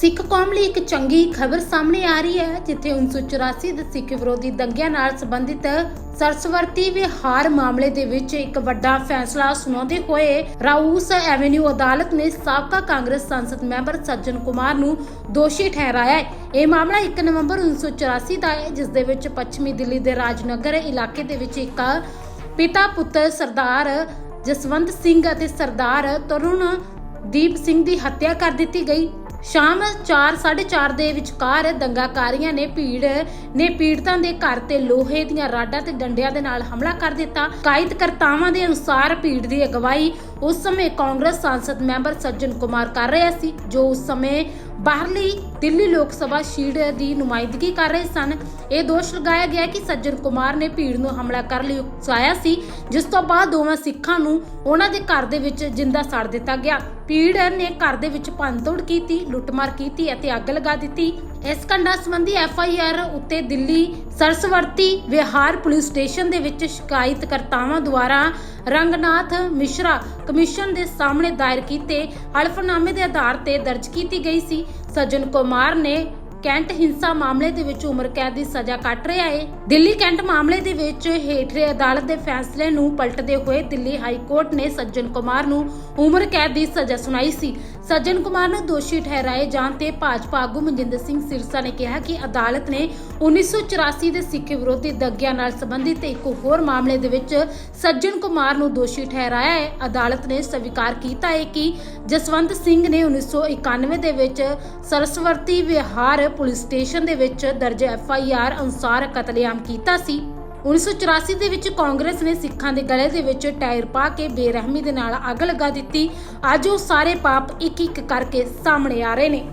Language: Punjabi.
ਸਿੱਖ ਕੌਮ ਲਈ ਇੱਕ ਚੰਗੀ ਖਬਰ ਸਾਹਮਣੇ ਆ ਰਹੀ ਹੈ, ਜਿੱਥੇ 1984 ਦੇ ਸਿੱਖ ਵਿਰੋਧੀ ਦੰਗਿਆਂ ਨਾਲ ਸੰਬੰਧਿਤ ਸਰਸਵਰਤੀ ਵਿਹਾਰ ਮਾਮਲੇ ਦੇ ਵਿੱਚ ਇੱਕ ਵੱਡਾ ਫੈਸਲਾ ਸੁਣਾਉਂਦੇ ਹੋਏ ਰਾਊਸ ਐਵੇਨਿਊ ਅਦਾਲਤ ਨੇ ਸਾਬਕਾ ਕਾਂਗਰਸ ਸੰਸਦ ਮੈਂਬਰ ਸੱਜਣ ਕੁਮਾਰ ਨੂੰ ਦੋਸ਼ੀ ਠਹਿਰਾਇਆ ਹੈ। ਇਹ ਮਾਮਲਾ 1 ਨਵੰਬਰ 1984 ਦਾ ਹੈ, ਜਿਸ ਦੇ ਵਿੱਚ ਪੱਛਮੀ ਦਿੱਲੀ ਦੇ ਰਾਜਨਗਰ ਇਲਾਕੇ ਦੇ ਵਿੱਚ ਇੱਕ ਪਿਤਾ ਪੁੱਤਰ ਸਰਦਾਰ ਜਸਵੰਤ ਸਿੰਘ ਅਤੇ ਸਰਦਾਰ ਤਰੁਣ ਦੀਪ ਸਿੰਘ ਦੀ ਹੱਤਿਆ ਕਰ ਦਿੱਤੀ ਗਈ। ਸ਼ਾਮ 4:30 ਦੇ ਵਿਚਕਾਰ ਦੰਗਾਕਾਰੀਆਂ ਨੇ ਭੀੜ, ਨੇ ਪੀੜਤਾਂ ਦੇ ਘਰ ਤੇ ਲੋਹੇ ਦੀਆਂ ਰਾਡਾਂ ਤੇ ਡੰਡਿਆਂ ਦੇ ਨਾਲ ਹਮਲਾ ਕਰ ਦਿੱਤਾ। ਕਾਇਦਕਰਤਾਵਾਂ ਦੇ ਅਨੁਸਾਰ ਭੀੜ ਦੀ ਅਗਵਾਈ ਉਸ ਸਮੇਂ ਕਾਂਗਰਸ ਸੰਸਦ ਮੈਂਬਰ ਸੱਜਣ ਕੁਮਾਰ ਕਰ ਰਿਹਾ ਸੀ, ਜੋ ਉਸ ਸਮੇਂ ਬਾਹਰਲੀ ਦਿੱਲੀ ਲੋਕ ਸਭਾ ਸੀਟ ਦੀ ਨੁਮਾਇੰਦਗੀ ਕਰ ਰਹੇ ਸਨ। ਇਹ ਦੋਸ਼ ਲਗਾਇਆ ਗਿਆ ਕਿ ਸੱਜਣ ਕੁਮਾਰ ਨੇ ਭੀੜ ਨੂੰ ਹਮਲਾ ਕਰਨ ਲਈ, ਉਕਸਾਇਆ ਸੀ, ਜਿਸ ਤੋਂ ਬਾਅਦ ਦੋਵਾਂ ਸਿੱਖਾਂ ਨੂੰ ਉਹਨਾਂ ਦੇ ਘਰ ਦੇ ਵਿੱਚ ਜਿੰਦਾ ਸੜ ਦਿੱਤਾ ਗਿਆ। ਭੀੜ ਨੇ ਘਰ ਦੇ ਵਿੱਚ ਭੰਨਤੋੜ ਕੀਤੀ, ਲੁੱਟਮਾਰ ਕੀਤੀ ਅਤੇ ਅੱਗ ਲਗਾ ਦਿੱਤੀ। ਇਸ ਕੰਡਾ ਸੰਬੰਧੀ ਐਫ ਆਈ ਆਰ ਉੱਤੇ ਦਿੱਲੀ ਸਰਸਵਰਤੀ ਵਿਹਾਰ ਪੁਲਿਸ ਸਟੇਸ਼ਨ ਦੇ ਵਿੱਚ ਸ਼ਿਕਾਇਤਕਰਤਾਵਾਂ ਦੁਆਰਾ ਰੰਗਨਾਥ ਮਿਸ਼ਰਾ ਕਮਿਸ਼ਨ ਦੇ ਸਾਹਮਣੇ ਦਾਇਰ ਕੀਤੇ ਹਲਫਨਾਮੇ ਦੇ ਆਧਾਰ ਤੇ ਦਰਜ ਕੀਤੀ ਗਈ ਸੀ। ਸੱਜਣ ਕੁਮਾਰ ਨੇ ਕੈਂਟ ਹਿੰਸਾ ਮਾਮਲੇ ਦੇ ਵਿੱਚ ਉਮਰ ਕੈਦ ਦੀ ਸਜ਼ਾ ਕੱਟ ਰਿਹਾ ਹੈ ਦਿੱਲੀ ਕੈਂਟ ਮਾਮਲੇ ਦੇ ਵਿੱਚ ਹੇਠਲੇ ਅਦਾਲਤ ਦੇ ਫੈਸਲੇ ਨੂੰ ਪਲਟਦੇ ਹੋਏ ਦਿੱਲੀ ਹਾਈ ਕੋਰਟ ਨੇ ਸੱਜਣ ਕੁਮਾਰ ਨੂੰ ਉਮਰ ਕੈਦ ਦੀ ਸਜ਼ਾ ਸੁਣਾਈ ਸੀ। ਸੱਜਣ ਕੁਮਾਰ ਨੂੰ ਦੋਸ਼ੀ ਠਹਿਰਾਏ ਜਾਣ ਤੇ ਭਾਜਪਾ ਆਗੂ ਮਨਜਿੰਦਰ ਸਿੰਘ ਸਿਰਸਾ ਨੇ ਕਿਹਾ ਕਿ ਅਦਾਲਤ ਨੇ 1984 ਦੇ ਸਿੱਖ ਵਿਰੋਧੀ ਦੰਗਿਆਂ ਨਾਲ ਸੰਬੰਧਿਤ ਇੱਕ ਹੋਰ ਮਾਮਲੇ ਦੇ ਵਿੱਚ ਸੱਜਣ ਕੁਮਾਰ ਨੂੰ ਦੋਸ਼ੀ ਠਹਿਰਾਇਆ ਹੈ। ਅਦਾਲਤ ਨੇ ਸਵੀਕਾਰ ਕੀਤਾ ਹੈ ਕਿ ਜਸਵੰਤ ਸਿੰਘ ਨੇ 1991 ਦੇ ਵਿੱਚ ਸਰਸਵਤੀ ਵਿਹਾਰ ਪੁਲਿਸ ਸਟੇਸ਼ਨ ਦੇ ਵਿੱਚ ਦਰਜ ਐਫ ਆਈ ਆਰ ਅਨੁਸਾਰ ਕਤਲੇਆਮ ਕੀਤਾ ਸੀ। 1984 ਦੇ ਵਿੱਚ ਕਾਂਗਰਸ ਨੇ ਸਿੱਖਾਂ ਦੇ ਗਲੇ ਦੇ ਵਿੱਚ ਟਾਇਰ ਪਾ ਕੇ ਬੇਰਹਿਮੀ ਦੇ ਨਾਲ ਅੱਗ ਲਗਾ ਦਿੱਤੀ। ਅੱਜ ਉਹ ਸਾਰੇ ਪਾਪ ਇੱਕ ਇੱਕ ਕਰਕੇ ਸਾਹਮਣੇ ਆ ਰਹੇ ਨੇ।